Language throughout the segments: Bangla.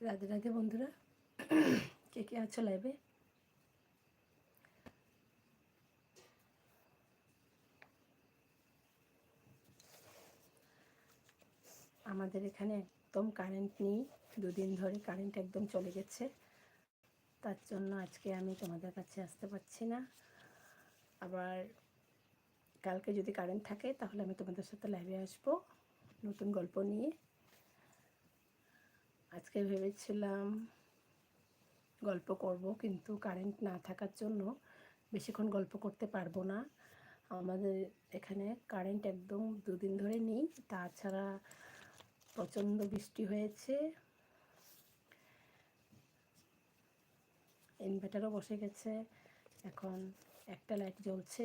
রাধে রাধে বন্ধুরা, কে কে আছো লাইভে আমাদের এখানে একদম কারেন্ট নেই, দুদিন ধরে কারেন্ট একদম চলে গেছে। তার জন্য আজকে আমি তোমাদের কাছে আসতে পারছি না। আবার কালকে যদি কারেন্ট থাকে, তাহলে আমি তোমাদের সাথে লাইভে আসব। নতুন গল্প নিয়ে। আজকে ভেবেছিলাম গল্প করব, কিন্তু কারেন্ট না থাকার জন্য বেশিক্ষণ গল্প করতে পারব না। আমাদের এখানে কারেন্ট একদম দুদিন ধরে নেই, তাছাড়া প্রচণ্ড বৃষ্টি হয়েছে। ইনভার্টারও বসে গেছে, এখন একটা লাইট জ্বলছে।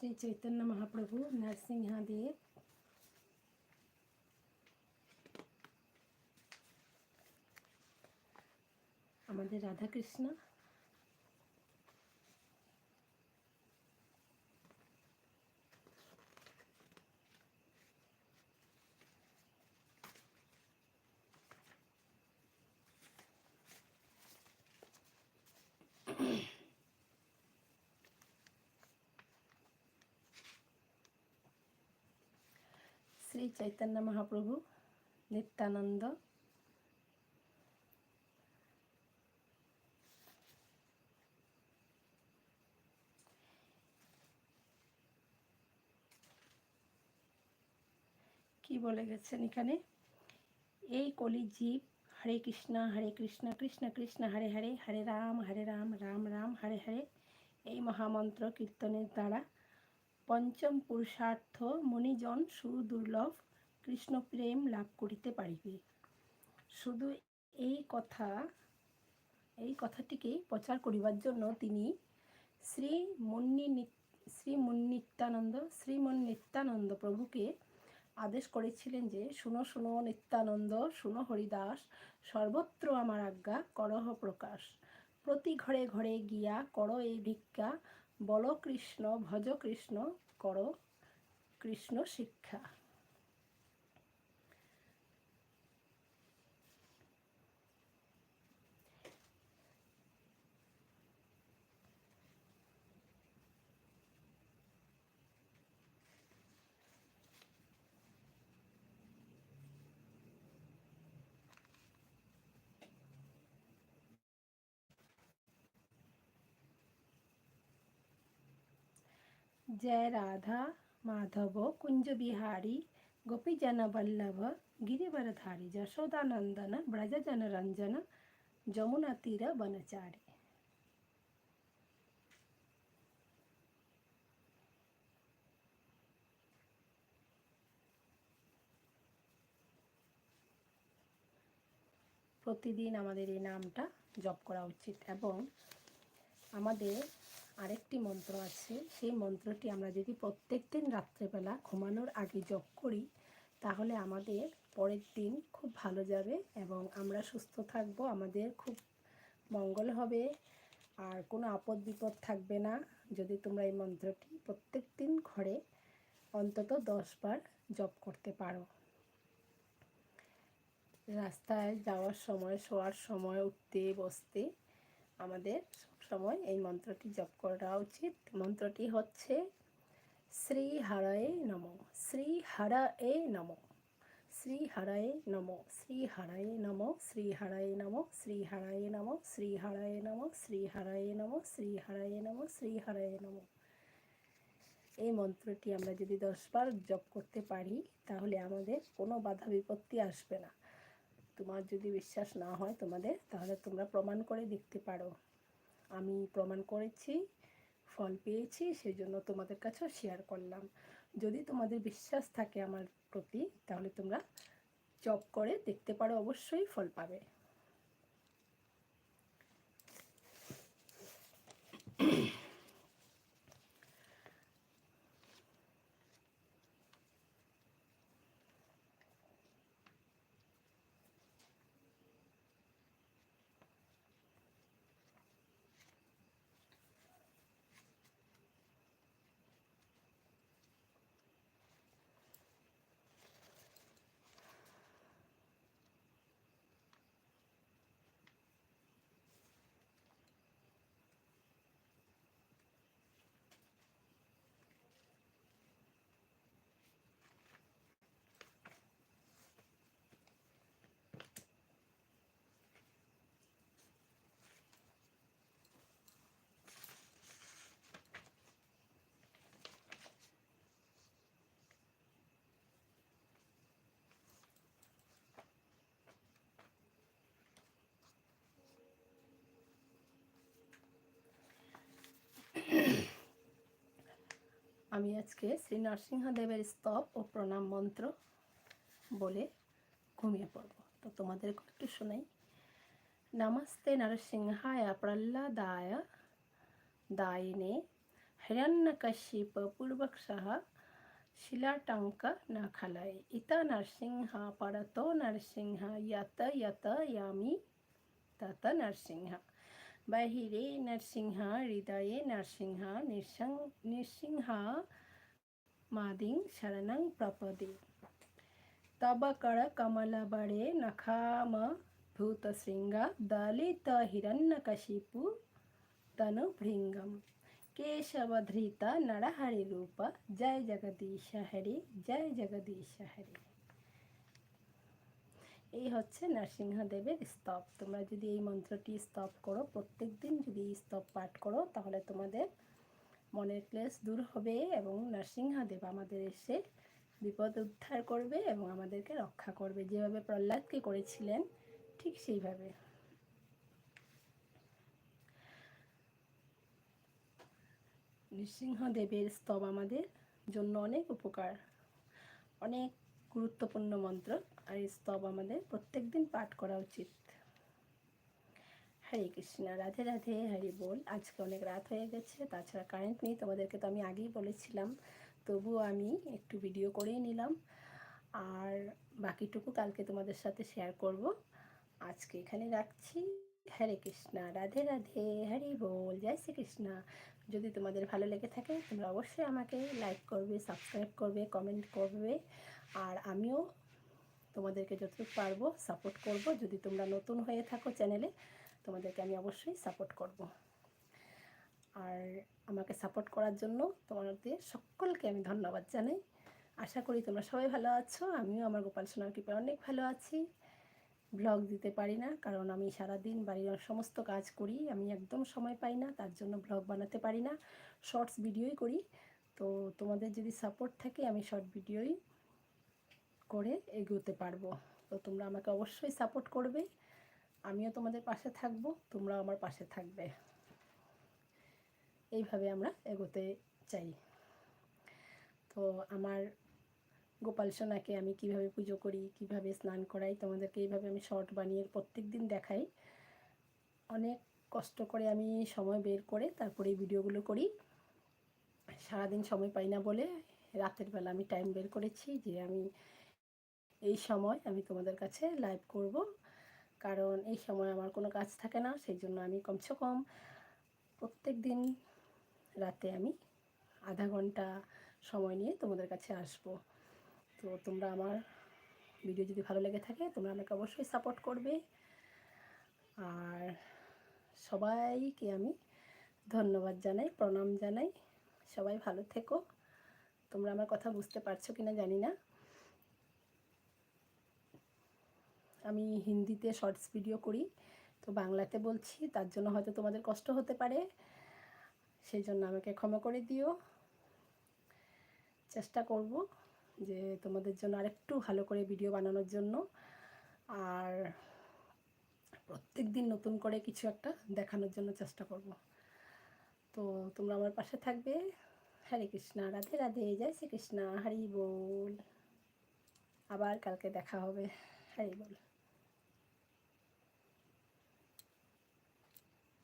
श्री चैतन्य महाप्रभु नरसिंहादेव। राधा कृष्ण শ্রী চৈতন্য মহাপ্রভু নিত্যানন্দ। কি বলে গেছেন এখানে? এই কলি জীব, হরে কৃষ্ণ হরে কৃষ্ণ কৃষ্ণ কৃষ্ণ, হরে হরে হরে রাম হরে রাম রাম রাম, হরে হরে, এই মহামন্ত্র কীর্তনের দ্বারা পঞ্চম পুরুষার্থ মণিজন সুদুর্লভ কৃষ্ণ প্রেম লাভ করিতে পারিবে। শুধু এই কথা, এই কথাটিকে প্রচার করিবার জন্য তিনি শ্রী মুন্নি শ্রী মুন্নিত্যানন্দ শ্রীমন নিত্যানন্দ প্রভুকে আদেশ করেছিলেন যে, শুনো শুনো নিত্যানন্দ, শুনো হরিদাস, সর্বত্র আমার আজ্ঞা, করহ প্রকাশ। প্রতি ঘরে ঘরে গিয়া কর এই ভিক্ষা বল কৃষ্ণ ভজ কৃষ্ণ করো কৃষ্ণ শিক্ষা। জয় রাধা মাধব কুঞ্জ বিহারি গোপী জন বল্লভ কুঞ্জবিহারী গোপীজনবল্লভ ব্রজ জন রঞ্জন যমুনা তীর বনচারী প্রতিদিন আমাদের এই নামটা জপ করা উচিত এবং আমাদের আরেকটি মন্ত্র আছে। সেই মন্ত্রটি আমরা যদি প্রত্যেক দিন রাত্রেবেলা ঘুমানোর আগে জপ করি, তাহলে আমাদের পরের দিন খুব ভালো যাবে এবং আমরা সুস্থ থাকব, আমাদের খুব মঙ্গল হবে। আর কোনো আপদ বিপদ থাকবে না। যদি তোমরা এই মন্ত্রটি প্রত্যেক দিন ঘরে অন্তত দশবার জপ করতে পারো। রাস্তায় যাওয়ার সময়, শোয়ার সময়, উঠতে, বসতে আমাদের সময় এই মন্ত্রটি জপ করা উচিত মন্ত্রটি হচ্ছে শ্রী হারায়ে নম শ্রী হারা এ নম শ্রী হারায়ে নম শ্রী হারায়ে নম শ্রী হারায়ে নম শ্রী হারায়ে নম শ্রী হারায়ে নম শ্রী হারায়ে নম শ্রী হারায়ে নম শ্রী হারায়ে নম এই মন্ত্রটি আমরা যদি দশবার জপ করতে পারি তাহলে আমাদের কোনো বাধা বিপত্তি আসবে না তোমার যদি বিশ্বাস না হয় তোমাদের তাহলে তোমরা প্রমাণ করে দেখতে পারো আমি প্রমাণ করেছি, ফল পেয়েছি সেই জন্য তোমাদের কাছেও শেয়ার করলাম। যদি তোমাদের বিশ্বাস থাকে আমার প্রতি, তাহলে তোমরা জব করে দেখতে পারো, অবশ্যই ফল পাবে। আমি আজকে শ্রী নরসিংহদেবের স্তব ও প্রণাম মন্ত্র বলে ঘুমিয়ে পড়ব। তো তোমাদেরকে একটু শোনাই। নমস্তে নরসিংহায় প্রহ্লাদায় দায়িনে হিরণ্যকশিপ পূর্বক্ষ শিলাটঙ্ক নখলয়। ইত নরসিংহ পরত নরসিংহ, ইয়ত ইয়ত, ইয়ামি, তত নরসিংহ। বাহিরে নরসিংহ হৃদয়ে নরসিংহ নৃসং নৃসিংহ মাদিং শরণং প্রপদে তব কর কমলবরে নখাম ভূত শৃঙ্গ দলিত হিরণ্যকশিপু তनु ভৃঙ্গম কেশবধৃত নরহরি রূপ জয় জগদীশ হরি জয় জগদীশ হরি এই হচ্ছে নরসিংহদেবের স্তব। তোমরা যদি এই মন্ত্রটি স্তব করো প্রত্যেক দিন যদি এই স্তব পাঠ করো, তাহলে তোমাদের মনের ক্লেশ দূর হবে এবং নরসিংহদেব আমাদের এসে বিপদ উদ্ধার করবে এবং আমাদেরকে রক্ষা করবে। যেভাবে প্রহ্লাদকে করেছিলেন, ঠিক সেইভাবে। নৃসিংহদেবের স্তব আমাদের জন্য অনেক উপকার, অনেক গুরুত্বপূর্ণ মন্ত্র আর এই স্তব আমাদের প্রত্যেক দিন পাঠ করা উচিত। হরে কৃষ্ণ, রাধে রাধে, হরি বল। আজকে অনেক রাত হয়ে গেছে, তাছাড়া কারেন্ট নেই, তোমাদেরকে তো আমি আগেই বলেছিলাম। তবুও আমি একটু ভিডিও করেই নিলাম। আর বাকিটুকু কালকে তোমাদের সাথে শেয়ার করব। আজকে এখানে রাখছি। হরে কৃষ্ণ, রাধে রাধে, হরি বল। জয় শ্রীকৃষ্ণ। যদি তোমাদের ভালো লেগে থাকে, তোমরা অবশ্যই আমাকে লাইক করবে সাবস্ক্রাইব করবে কমেন্ট করবে। আর আমিও তোমাদেরকে যতটুকু পারব সাপোর্ট করব। যদি তোমরা নতুন হয়ে থাকো চ্যানেলে তোমাদেরকে আমি অবশ্যই সাপোর্ট করব। আর আমাকে সাপোর্ট করার জন্য তোমাদের সকলকে আমি ধন্যবাদ জানাই। আশা করি তোমরা সবাই ভালো আছো। আমিও আমার গোপাল সোনার কৃপায় অনেক ভালো আছি। ব্লগ দিতে পারি না, কারণ আমি সারাদিন বাড়ির সমস্ত কাজ করি। আমি একদম সময় পাই না, তার জন্য ব্লগ বানাতে পারি না। শর্টস ভিডিওই করি। তো তোমাদের যদি সাপোর্ট থাকে, আমি শর্ট ভিডিওই করে এগোতে পারব। তো তোমরা আমাকে অবশ্যই সাপোর্ট করবে। আমিও তোমাদের পাশে থাকব, তোমরাও আমার পাশে থাকবে। এইভাবে আমরা এগোতে চাই। তো আমার গোপাল সোনাকে আমি কীভাবে পুজো করি, কীভাবে স্নান করাই, তোমাদেরকে এইভাবে আমি শর্ট বানিয়ে প্রত্যেক দিন দেখাই। অনেক কষ্ট করে আমি সময় বের করে তারপরে এই ভিডিওগুলো করি। সারাদিন সময় পাই না বলে রাতের বেলা আমি টাইম বের করেছি যে আমি এই সময় আমি তোমাদের কাছে লাইভ করব। কারণ এই সময় আমার কোনো কাজ থাকে না, সেই জন্য আমি কমসে কম প্রত্যেক দিন রাতে আমি আধা ঘণ্টা সময় নিয়ে তোমাদের কাছে আসব। তো তোমরা আমার ভিডিও যদি ভালো লেগে থাকে, তোমরা আমাকে অবশ্যই সাপোর্ট করবে। আর সবাইকে আমি ধন্যবাদ জানাই, প্রণাম জানাই। সবাই ভালো থেকো। তোমরা আমার কথা বুঝতে পারছ কি না জানি না। আমি হিন্দিতে শর্টস ভিডিও করি। তো বাংলাতে বলছি, তার জন্য হয়তো তোমাদের কষ্ট হতে পারে। সেই জন্য আমাকে ক্ষমা করে দিও। চেষ্টা করব যে তোমাদের জন্য আরেকটু ভালো করে ভিডিও বানানোর জন্য। আর প্রত্যেক দিন নতুন করে কিছু একটা দেখানোর জন্য চেষ্টা করব। তো তোমরা আমার পাশে থাকবে। হরে কৃষ্ণ, রাধে রাধে, জয় শ্রীকৃষ্ণ, হরি বল। আবার কালকে দেখা হবে। হরি বল।